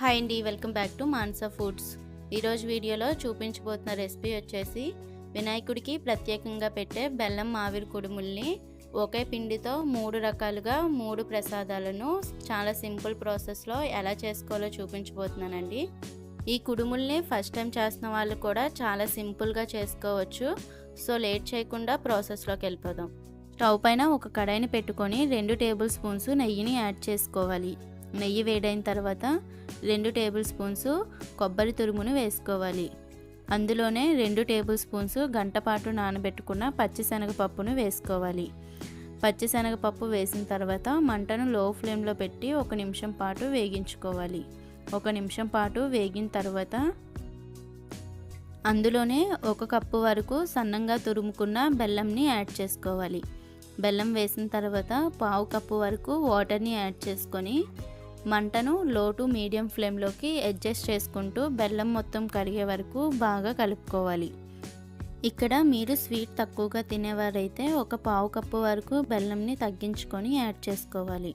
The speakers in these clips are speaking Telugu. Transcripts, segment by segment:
హాయ్ అండి welcome back to Mansa Foods. ఈరోజు వీడియోలో చూపించబోతున్న రెసిపీ వచ్చేసి వినాయకుడికి ప్రత్యేకంగా పెట్టే బెల్లం మావిరి కుడుముల్ని ఒకే పిండితో మూడు రకాలుగా మూడు ప్రసాదాలను చాలా సింపుల్ ప్రాసెస్లో ఎలా చేసుకోవాలో చూపించబోతున్నానండి. ఈ కుడుముల్ని ఫస్ట్ టైం చేస్తున్న వాళ్ళు కూడా చాలా సింపుల్గా చేసుకోవచ్చు. సో లేట్ చేయకుండా ప్రాసెస్లోకి వెళ్ళిపోదాం. స్టవ్ పైన ఒక కడాయిని పెట్టుకొని రెండు టేబుల్ స్పూన్స్ నెయ్యిని యాడ్ చేసుకోవాలి. నెయ్యి వేడైన తర్వాత రెండు టేబుల్ స్పూన్స్ కొబ్బరి తురుమును వేసుకోవాలి. అందులోనే రెండు టేబుల్ స్పూన్స్ గంటపాటు నానబెట్టుకున్న పచ్చిశనగపప్పును వేసుకోవాలి. పచ్చిశనగపప్పు వేసిన తర్వాత మంటను లో ఫ్లేమ్లో పెట్టి ఒక నిమిషం పాటు వేగించుకోవాలి. ఒక నిమిషం పాటు వేగిన తర్వాత అందులోనే ఒక కప్పు వరకు సన్నంగా తురుముకున్న బెల్లంని యాడ్ చేసుకోవాలి. బెల్లం వేసిన తర్వాత పావు కప్పు వరకు వాటర్ని యాడ్ చేసుకొని మంటను లో టు మీడియం ఫ్లేమ్లోకి అడ్జస్ట్ చేసుకుంటూ బెల్లం మొత్తం కరిగే వరకు బాగా కలుపుకోవాలి. ఇక్కడ మీరు స్వీట్ తక్కువగా తినేవారైతే ఒక పావు కప్పు వరకు బెల్లంని తగ్గించుకొని యాడ్ చేసుకోవాలి.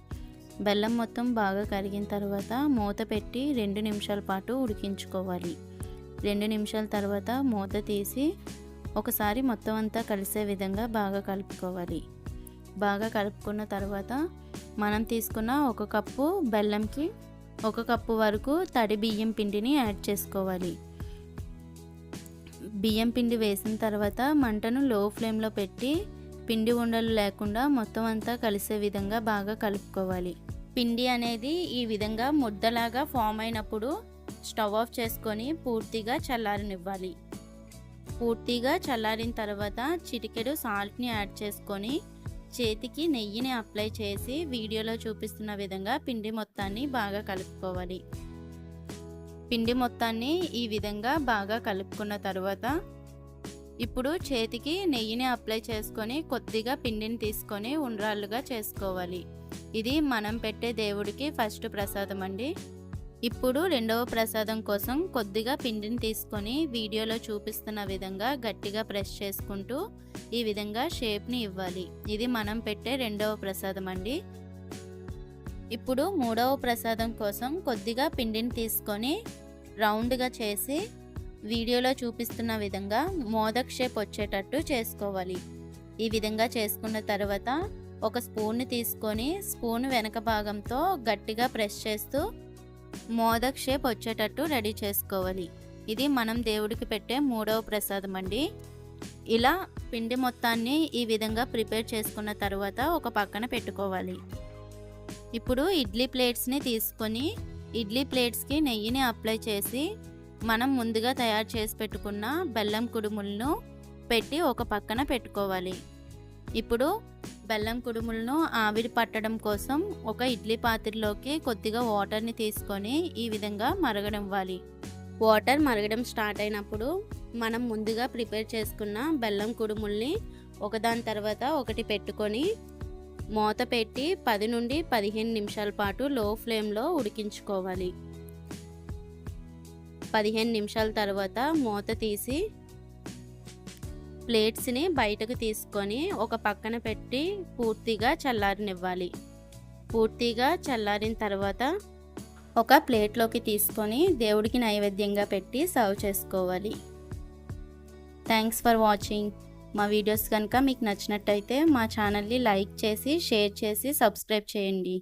బెల్లం మొత్తం బాగా కరిగిన తర్వాత మూత పెట్టి రెండు నిమిషాల పాటు ఉడికించుకోవాలి. రెండు నిమిషాల తర్వాత మూత తీసి ఒకసారి మొత్తం అంతా కలిసే విధంగా బాగా కలుపుకోవాలి. బాగా కలుపుకున్న తర్వాత మనం తీసుకున్న ఒక కప్పు బెల్లంకి ఒక కప్పు వరకు తడి బియ్యం పిండిని యాడ్ చేసుకోవాలి. బియ్యం పిండి వేసిన తర్వాత మంటను లో ఫ్లేమ్లో పెట్టి పిండి ఉండలు లేకుండా మొత్తం అంతా కలిసే విధంగా బాగా కలుపుకోవాలి. పిండి అనేది ఈ విధంగా ముద్దలాగా ఫామ్ అయినప్పుడు స్టవ్ ఆఫ్ చేసుకొని పూర్తిగా చల్లారనివ్వాలి. పూర్తిగా చల్లారిన తర్వాత చిటికెడు సాల్ట్ని యాడ్ చేసుకొని చేతికి నెయ్యిని అప్లై చేసి వీడియోలో చూపిస్తున్న విధంగా పిండి మొత్తాన్ని బాగా కలుపుకోవాలి. పిండి మొత్తాన్ని ఈ విధంగా బాగా కలుపుకున్న తర్వాత ఇప్పుడు చేతికి నెయ్యిని అప్లై చేసుకొని కొద్దిగా పిండిని తీసుకొని ఉండ్రాళ్ళుగా చేసుకోవాలి. ఇది మనం పెట్టే దేవుడికి ఫస్ట్ ప్రసాదం అండి. ఇప్పుడు రెండవ ప్రసాదం కోసం కొద్దిగా పిండిని తీసుకొని వీడియోలో చూపిస్తున్న విధంగా గట్టిగా ప్రెస్ చేసుకుంటూ ఈ విధంగా షేప్ని ఇవ్వాలి. ఇది మనం పెట్టే రెండవ ప్రసాదం అండి. ఇప్పుడు మూడవ ప్రసాదం కోసం కొద్దిగా పిండిని తీసుకొని రౌండ్గా చేసి వీడియోలో చూపిస్తున్న విధంగా మోదక్ షేప్ వచ్చేటట్టు చేసుకోవాలి. ఈ విధంగా చేసుకున్న తర్వాత ఒక స్పూన్ని తీసుకొని స్పూన్ వెనక భాగంతో గట్టిగా ప్రెస్ చేస్తూ మోదక్ షేప్ వచ్చేటట్టు రెడీ చేసుకోవాలి. ఇది మనం దేవుడికి పెట్టే మూడవ ప్రసాదం అండి. ఇలా పిండి మొత్తాన్ని ఈ విధంగా ప్రిపేర్ చేసుకున్న తర్వాత ఒక పక్కన పెట్టుకోవాలి. ఇప్పుడు ఇడ్లీ ప్లేట్స్ని తీసుకొని ఇడ్లీ ప్లేట్స్కి నెయ్యిని అప్లై చేసి మనం ముందుగా తయారు చేసి పెట్టుకున్న బెల్లం కుడుములను పెట్టి ఒక పక్కన పెట్టుకోవాలి. ఇప్పుడు బెల్లం కుడుములను ఆవిరి పట్టడం కోసం ఒక ఇడ్లీ పాత్రలోకి కొద్దిగా వాటర్ని తీసుకొని ఈ విధంగా మరగనివ్వాలి. వాటర్ మరగడం స్టార్ట్ అయినప్పుడు మనం ముందుగా ప్రిపేర్ చేసుకున్న బెల్లం కుడుముల్ని ఒకదాని తర్వాత ఒకటి పెట్టుకొని మూత పెట్టి పది నుండి పదిహేను నిమిషాల పాటు లో ఫ్లేమ్లో ఉడికించుకోవాలి. పదిహేను నిమిషాల తర్వాత మూత తీసి ప్లేట్స్ని బయటకు తీసుకొని ఒక పక్కన పెట్టి పూర్తిగా చల్లారనివ్వాలి. పూర్తిగా చల్లారిన తర్వాత ఒక ప్లేట్లోకి తీసుకొని దేవుడికి నైవేద్యంగా పెట్టి సర్వ్ చేసుకోవాలి. Thanks for watching. మా వీడియోస్ కనుక మీకు నచ్చినట్టయితే మా ఛానల్ని లైక్ చేసి షేర్ చేసి సబ్స్క్రైబ్ చేయండి.